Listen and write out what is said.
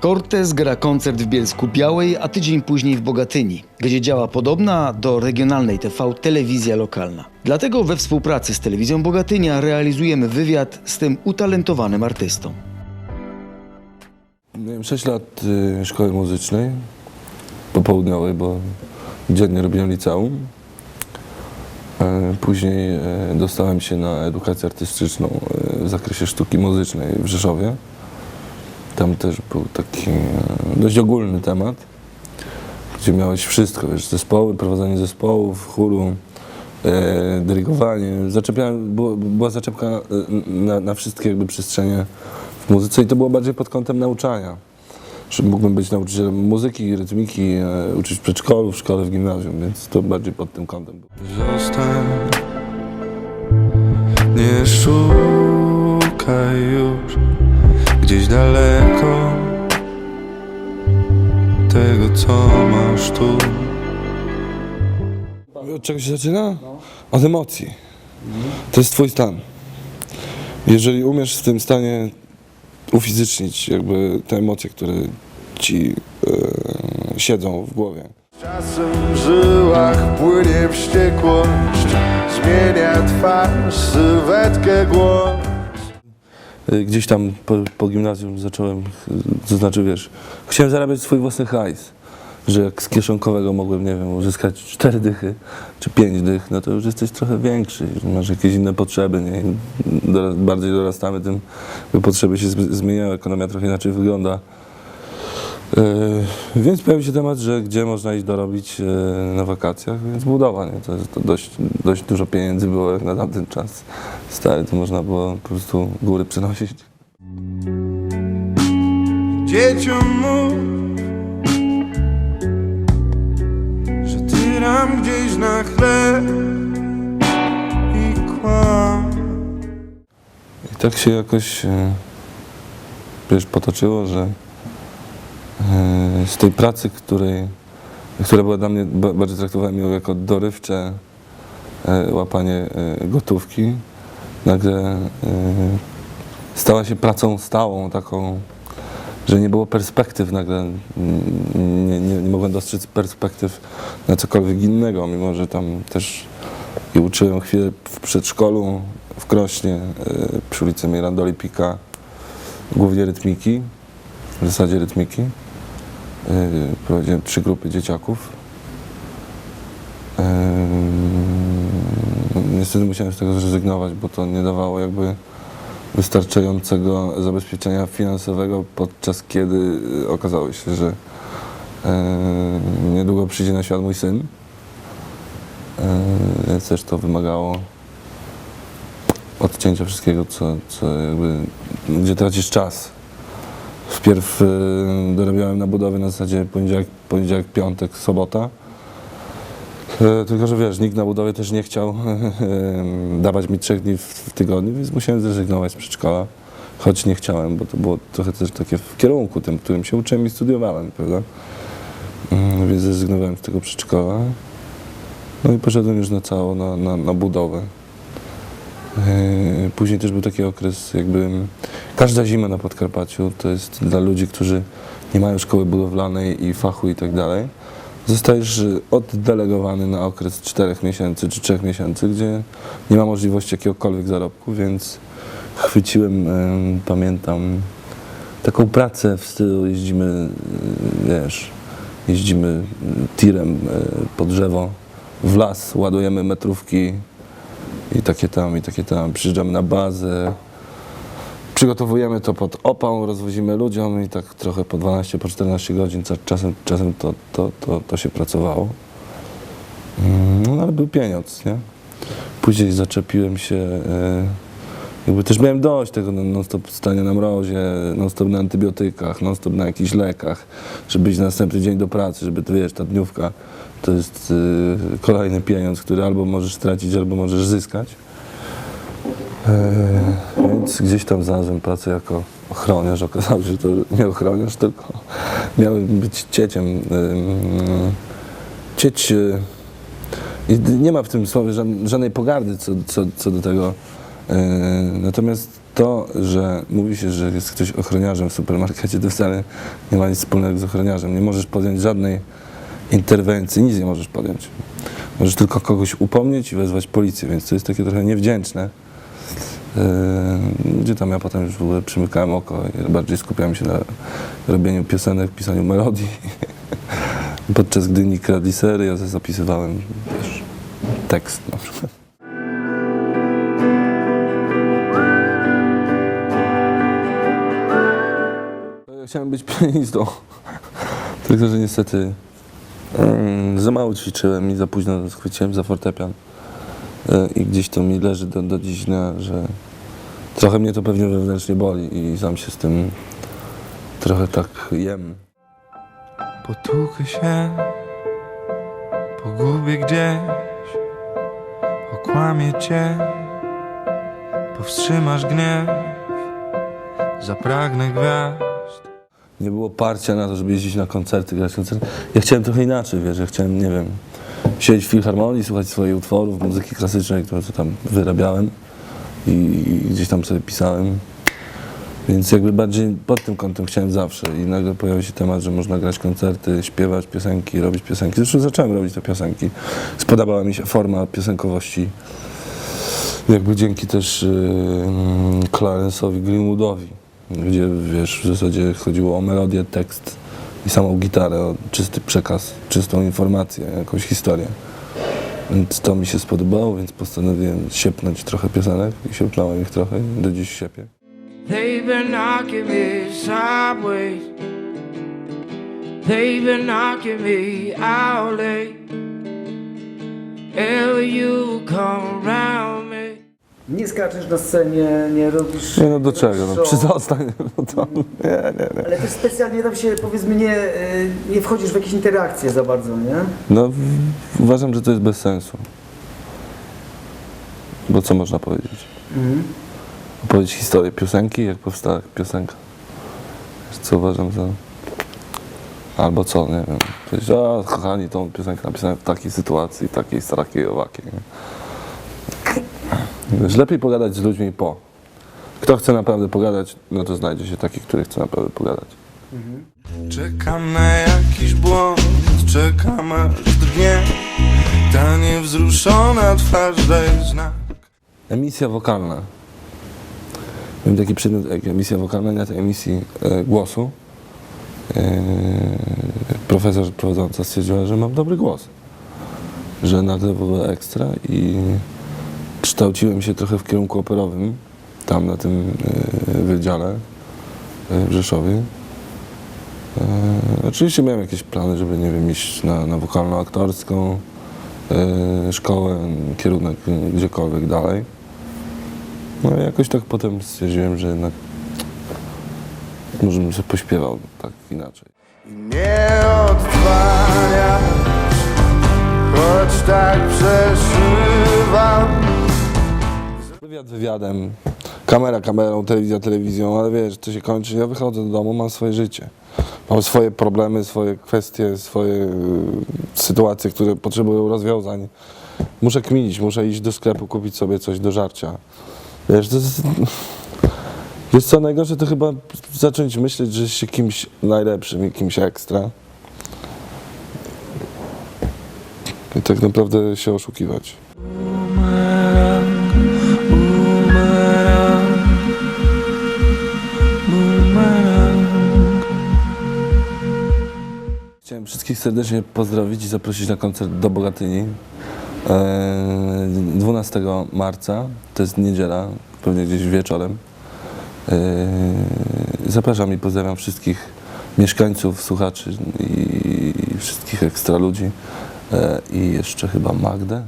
Cortez gra koncert w Bielsku Białej, a tydzień później w Bogatyni, gdzie działa podobna do regionalnej TV telewizja lokalna. Dlatego we współpracy z telewizją Bogatynia realizujemy wywiad z tym utalentowanym artystą. Miałem 6 lat y, szkoły muzycznej, popołudniowej, bo dziennie robiłem liceum. E, Później e, dostałem się na edukację artystyczną e, w zakresie sztuki muzycznej w Rzeszowie. Tam też był taki e, dość ogólny temat, gdzie miałeś wszystko, wiesz, zespoły, prowadzenie zespołów, chóru, e, dyrygowanie. Było, była zaczepka e, na, na wszystkie jakby przestrzenie w muzyce i to było bardziej pod kątem nauczania. Że mógłbym być nauczycielem muzyki, rytmiki, e, uczyć w przedszkolu, w szkole, w gimnazjum, więc to bardziej pod tym kątem było. Zostań, nie szukaj już gdzieś daleko tego, co masz tu. Od czego się zaczyna? Od emocji. To jest twój stan. Jeżeli umiesz w tym stanie ufizycznić jakby te emocje, które ci e, siedzą w głowie. Czasem w żyłach płynie wściekłość Zmienia twarz, sylwetkę, głos Gdzieś tam po, po gimnazjum zacząłem, y, to znaczy wiesz, chciałem zarabiać swój własny hajs. Że jak z kieszonkowego mogłem, nie wiem, uzyskać cztery dychy czy pięć dych, no to już jesteś trochę większy, masz jakieś inne potrzeby, nie? I Dora, bardziej dorastamy, tym potrzeby się zm- zmieniają, ekonomia trochę inaczej wygląda. Yy, więc pojawił się temat, że gdzie można iść dorobić yy, na wakacjach, więc budowa, nie? To, to dość, dość dużo pieniędzy było jak na tamten czas. Stary, to można było po prostu góry przynosić. Dzieciom mów, że ty gdzieś na chleb i kłam. I tak się jakoś e, wiesz, potoczyło, że e, z tej pracy, której, która była dla mnie, ba- bardziej traktowałem ją jako dorywcze e, łapanie e, gotówki, nagle e, stała się pracą stałą, taką, że nie było perspektyw nagle, nie, nie, nie mogłem dostrzec perspektyw na cokolwiek innego, mimo że tam też i uczyłem chwilę w przedszkolu w Krośnie e, przy ulicy Mirandoli Pika, głównie rytmiki, w zasadzie rytmiki. E, Prowadziłem trzy grupy dzieciaków. E, Niestety musiałem z tego zrezygnować, bo to nie dawało jakby wystarczającego zabezpieczenia finansowego, podczas kiedy e, okazało się, że niedługo przyjdzie na świat mój syn. Więc też to wymagało odcięcia wszystkiego, co, co jakby, gdzie tracisz czas. Wpierw e, dorabiałem na budowie na zasadzie poniedziałek, poniedziałek piątek, sobota. E, Tylko, że wiesz, nikt na budowie też nie chciał dawać mi trzech dni w, tygodniu, więc musiałem zrezygnować z przedszkola. Choć nie chciałem, bo to było trochę też takie w kierunku tym, którym się uczyłem i studiowałem, prawda? Mm, Więc zrezygnowałem z tego przedszkola. No i poszedłem już na cało, na, na, na budowę. Yy, Później też był taki okres, jakby każda zima na Podkarpaciu to jest dla ludzi, którzy nie mają szkoły budowlanej i fachu i tak dalej. Zostajesz oddelegowany na okres 4 miesięcy czy 3 miesięcy, gdzie nie ma możliwości jakiegokolwiek zarobku, więc chwyciłem, yy, pamiętam, taką pracę w stylu jeździmy, yy, wiesz, jeździmy tirem po drzewo w las, ładujemy metrówki i takie tam, i takie tam. Przyjeżdżamy na bazę, przygotowujemy to pod opał, rozwozimy ludziom i tak trochę po 12, po 14 godzin czasem, czasem to, to, to, to się pracowało. Mm, No ale był pieniądz, nie? Później zaczepiłem się, e, jakby też miałem dość tego no, non-stop stania na mrozie, non-stop na antybiotykach, non-stop na jakichś lekach, żeby iść na następny dzień do pracy, żeby to wiesz, ta dniówka to jest e, kolejny pieniądz, który albo możesz stracić, albo możesz zyskać. E, więc gdzieś tam znalazłem pracę jako ochroniarz. Okazało się, że to nie ochroniarz, tylko miałem być cieciem. Cieć. y, i Nie ma w tym słowie żadnej, żadnej pogardy co, co, co do tego. E, Natomiast to, że mówi się, że jest ktoś ochroniarzem w supermarkecie, to wcale nie ma nic wspólnego z ochroniarzem. Nie możesz podjąć żadnej interwencji, nic nie możesz podjąć. Możesz tylko kogoś upomnieć i wezwać policję, więc to jest takie trochę niewdzięczne. Yy, Gdzie tam ja potem już w ogóle przymykałem oko i bardziej skupiałem się na robieniu piosenek, pisaniu melodii. Podczas gdy nikt kradli sery, ja zapisywałem wiesz, tekst na przykład. Ja chciałem być pianistą, tylko że niestety za mało ćwiczyłem i za późno schwyciłem za fortepian. E, I gdzieś to mi leży do, do dziś dnia, że trochę mnie to pewnie wewnętrznie boli i sam się z tym trochę tak jem. Potłukę się, pogubię gdzieś, okłamię cię, powstrzymasz gniew, zapragnę gwiazd. Nie było parcia na to, żeby jeździć na koncerty, grać koncerty. Ja chciałem trochę inaczej, wiesz, ja chciałem, nie wiem, siedzieć w filharmonii, słuchać swoich utworów, muzyki klasycznej, które tam wyrabiałem i, i gdzieś tam sobie pisałem. Więc jakby bardziej pod tym kątem chciałem zawsze i nagle pojawił się temat, że można grać koncerty, śpiewać piosenki, robić piosenki. Zresztą zacząłem robić te piosenki. Spodobała mi się forma piosenkowości. Jakby dzięki też yy, Clarence'owi Greenwoodowi, gdzie wiesz, w zasadzie chodziło o melodię, tekst i samą gitarę, o czysty przekaz, czystą informację, jakąś historię. Więc to mi się spodobało, więc postanowiłem siepnąć trochę piosenek i siepnąłem ich trochę i do dziś siepię. They've been knocking me sideways. They've been knocking me out late. Ever you come around me. Nie skaczesz na scenie, nie robisz... Nie no do czego, no show, przyzostań, no to nie, nie, nie. Ale też specjalnie tam się, powiedzmy, nie, y, nie wchodzisz w jakieś interakcje za bardzo, nie? No w- uważam, że to jest bez sensu. Bo co można powiedzieć? Mhm. Opowiedzieć historię piosenki, jak powstała piosenka. Co uważam za... Albo co, nie wiem. Powiedzieć, a kochani, tą piosenkę napisałem w takiej sytuacji, takiej, takiej, owakiej. nie? Wiesz, lepiej pogadać z ludźmi po. Kto chce naprawdę pogadać, no to znajdzie się taki, który chce naprawdę pogadać. Czekam na jakiś błąd, czekam aż drgnie Ta niewzruszona twarz daje znak Emisja wokalna. Miałem taki przedmiot jak emisja wokalna, na tej emisji e, głosu. E, profesor prowadząca stwierdziła, że mam dobry głos. Że nagle w ogóle ekstra i kształciłem się trochę w kierunku operowym, tam na tym e, wydziale e, w Rzeszowie. E, oczywiście miałem jakieś plany, żeby, nie wiem, iść na, na wokalno-aktorską szkołę, kierunek gdziekolwiek dalej. No i jakoś tak potem stwierdziłem, że jednak może bym sobie pośpiewał tak inaczej. Nie Choć tak przeszywam Wywiad wywiadem, kamera kamerą, telewizja telewizją, ale wiesz, to się kończy. Ja wychodzę do domu, mam swoje życie. Mam swoje problemy, swoje kwestie, swoje y, sytuacje, które potrzebują rozwiązań. Muszę kminić, muszę iść do sklepu, kupić sobie coś do żarcia. Wiesz, to jest... Wiesz co, najgorsze to chyba zacząć myśleć, że się kimś najlepszym kimś ekstra. I tak naprawdę się oszukiwać. Wszystkich serdecznie pozdrowić i zaprosić na koncert do Bogatyni. E, 12 marca, to jest niedziela, pewnie gdzieś wieczorem. E, Zapraszam i pozdrawiam wszystkich mieszkańców, słuchaczy i wszystkich ekstra ludzi. E, I jeszcze chyba Magdę.